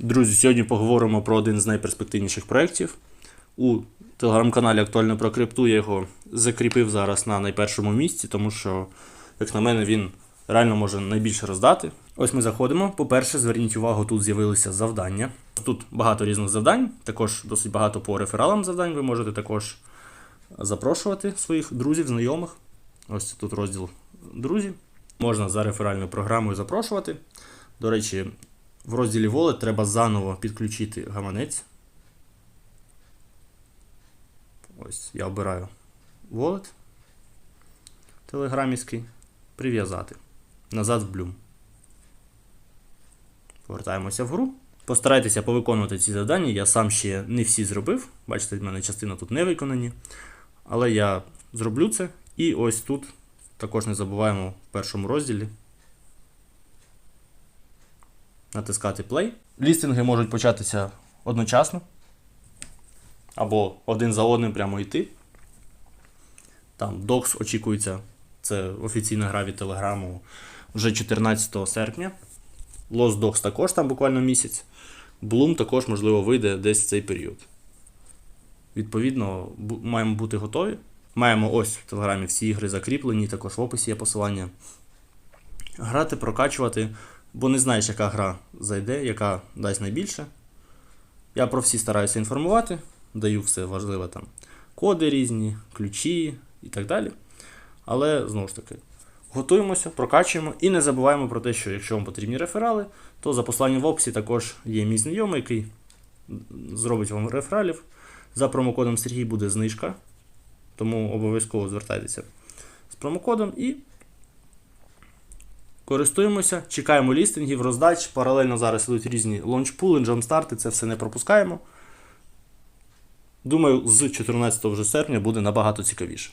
Друзі, сьогодні поговоримо про один з найперспективніших проєктів. У телеграм-каналі Актуально про крипту я його закріпив зараз на найпершому місці, тому що, як на мене, він реально може найбільше роздати. Ось ми заходимо. По-перше, зверніть увагу, тут з'явилися завдання. Тут багато різних завдань, також досить багато по рефералам завдань. Ви можете також запрошувати своїх друзів, знайомих. Ось тут розділ друзі. Можна за реферальною програмою запрошувати. До речі, в розділі Wallet треба заново підключити гаманець. Ось я обираю Wallet телеграмівський. Прив'язати. Назад в Bloom. Повертаємося в гру. Постарайтеся повиконувати ці завдання. Я сам ще не всі зробив. Бачите, в мене частина тут не виконані. Але я зроблю це. І ось тут також не забуваємо в першому розділі натискати play. Лістинги можуть початися одночасно. Або один за одним прямо йти. Там Docs очікується, це офіційна гра від Телеграму вже 14 серпня. Lost Docs також там буквально місяць. Bloom також, можливо, вийде десь в цей період. Відповідно, маємо бути готові. Маємо ось в Телеграмі всі ігри закріплені, також в описі є посилання. Грати, прокачувати, бо не знаєш, яка гра зайде, яка дасть найбільше. Я про всі стараюся інформувати, даю все важливе там коди різні, ключі і так далі. Але знову ж таки, готуємося, прокачуємо і не забуваємо про те, що якщо вам потрібні реферали, то за посланням в описі також є мій знайомий, який зробить вам рефералів. За промокодом Сергій буде знижка, тому обов'язково звертайтеся з промокодом і користуємося, чекаємо лістингів, роздач. Паралельно зараз йдуть різні лончпули, джамстарти, це все не пропускаємо. Думаю, з 14 вже серпня буде набагато цікавіше.